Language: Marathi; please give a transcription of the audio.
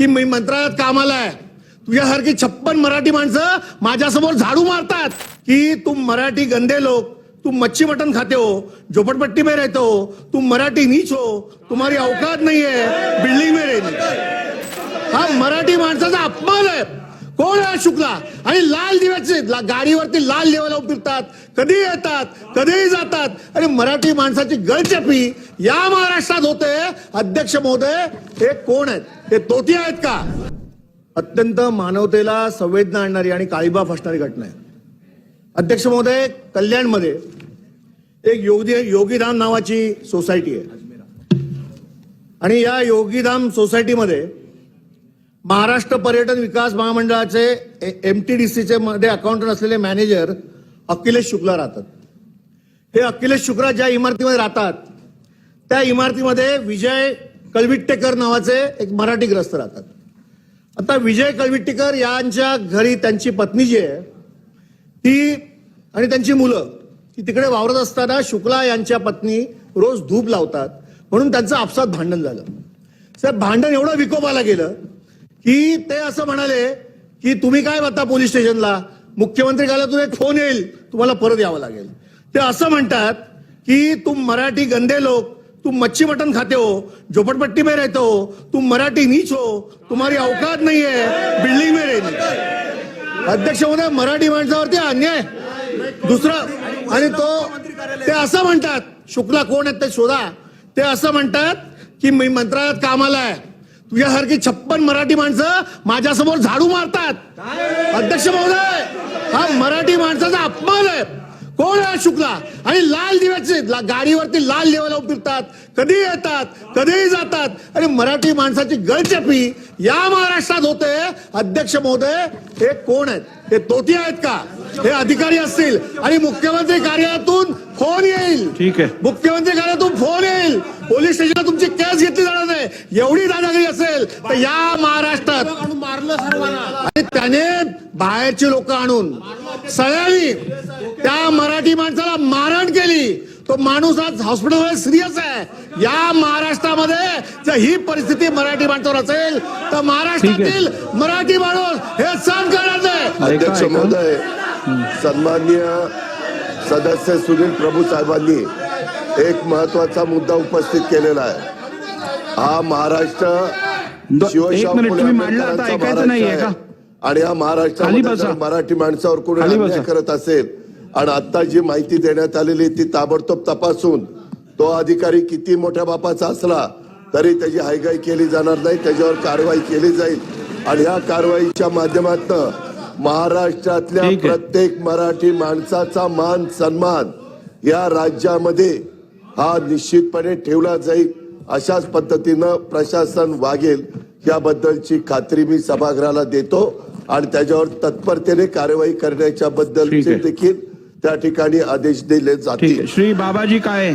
की मी मंत्रालयात कामाला आहे. तुझ्यासारखी छप्पन मराठी माणसं माझ्यासमोर झाडू मारतात. की तुम मराठी गंदे लोक तुम मच्छी मटन खाते हो झोपड़पट्टी में रहते हो तुम मराठी नीच हो तुम्हारी औकात नहीं है बिल्डिंग में रहने. हा मराठी माणसाचा अपमान आहे. कोण आहे हा शुक्ला? आणि लाल दिव्याचे ला- गाडीवरती लाल देवाला फिरतात कधी येतात कधीही जातात. आणि मराठी माणसाची गळचेपी या महाराष्ट्रात होते. अध्यक्ष महोदय हे कोण आहेत? हे तोती आहेत का? अत्यंत मानवतेला संवेदना आणणारी आणि काळीबा फसणारी घटना आहे. अध्यक्ष महोदय कल्याणमध्ये एक योगी योगीधाम नावाची सोसायटी आहे. आणि या योगीधाम सोसायटीमध्ये महाराष्ट्र पर्यटन विकास महामंडळाचे एम टी डी सीचे मध्ये अकाउंटंट असलेले मॅनेजर अखिलेश शुक्ला राहतात. हे अखिलेश शुक्ला ज्या इमारतीमध्ये राहतात त्या इमारतीमध्ये विजय कलविट्टेकर नावाचे एक मराठी ग्रस्त राहतात. आता विजय कलविट्टेकर यांच्या घरी त्यांची पत्नी जी आहे ती आणि त्यांची मुलं ती तिकडे वावरत असताना शुक्ला यांच्या पत्नी रोज धूप लावतात म्हणून त्यांचं आपसात भांडण झालं. साहेब भांडण एवढं विकोपाला गेलं की ते असं म्हणाले की तुम्ही काय बघता पोलीस स्टेशनला? मुख्यमंत्री कार्यालयातून एक फोन येईल. तुम्हाला परत यावं लागेल. ते असं म्हणतात की तुम मराठी गंदे लोक तुम मच्छी मटन खाते हो झोपड़पट्टी में रहते हो तुम मराठी नीच हो तुम्हारी औकात नहीं है बिल्डिंग में रहने अध्यक्ष महोदय मराठी माणसावरती अन्याय? दुसरा आणि तो ते असं म्हणतात शुक्ला कोण आहेत ते शोधा. ते असं म्हणतात की मी मंत्रालयात कामाला आहे. तुझ्यासारखी छप्पन मराठी माणसं माझ्यासमोर झाडू मारतात. अध्यक्ष महोदय हा मराठी माणसाचा अपमान आहे. कोण आहे शुक्ला? आणि लाल दिव्याचे ला- गाडीवरती लाल दिवा लावून फिरतात. कधी येतात कधीही जातात. आणि मराठी माणसाची गळचेपी या महाराष्ट्रात होते. अध्यक्ष महोदय हे कोण आहेत? हे तोती आहेत का? हे अधिकारी असतील. आणि मुख्यमंत्री कार्यालयातून फोन येईल. ठीक आहे. मुख्यमंत्री कार्यालयातून फोन येईल. पोलीस स्टेशनला तुमची केस घेतली जाणार नाही. एवढी दादागिरी असेल तर या महाराष्ट्रात. मारलं सर्वांना आणि त्याने बाहेरची लोक आणून सगळ्यांनी त्या मराठी माणसाला मारहाण केली. तो माणूस आज हॉस्पिटलमध्ये सिरियस आहे. या महाराष्ट्रामध्ये जर ही परिस्थिती मराठी माणसावर असेल तर महाराष्ट्रातील मराठी माणूस हे सहन करणार नाही. अध्यक्ष ऐका. महोदय सन्माननीय सदस्य सुनील प्रभू साहेबांनी एक महत्त्वाचा मुद्दा उपस्थित केलेला आहे हा महाराष्ट्र शिवशाहू महाराष्ट्र. आणि बसा. जर मराठी माणसावर कोणी अन्याय. करत असेल आणि आता जी माहिती देण्यात आलेली ती ताबडतोब तपासून तो अधिकारी किती मोठ्या बापाचा असला तरी त्याची हायगाई केली जाणार नाही त्याच्यावर कारवाई केली जाईल आणि या कारवाईच्या माध्यमातून महाराष्ट्रातल्या. प्रत्येक मराठी माणसाचा मान सन्मान या राज्यामध्ये हा निश्चितपणे ठेवला जाईल अशाच पद्धतीनं प्रशासन वागेल याबद्दलची खात्री मी सभागृहाला देतो आणि त्याच्यावर तत्परतेने कारवाई करण्याच्या आहे. देखील त्या ठिकाणी आदेश दिले जातील श्री बाबाजी काय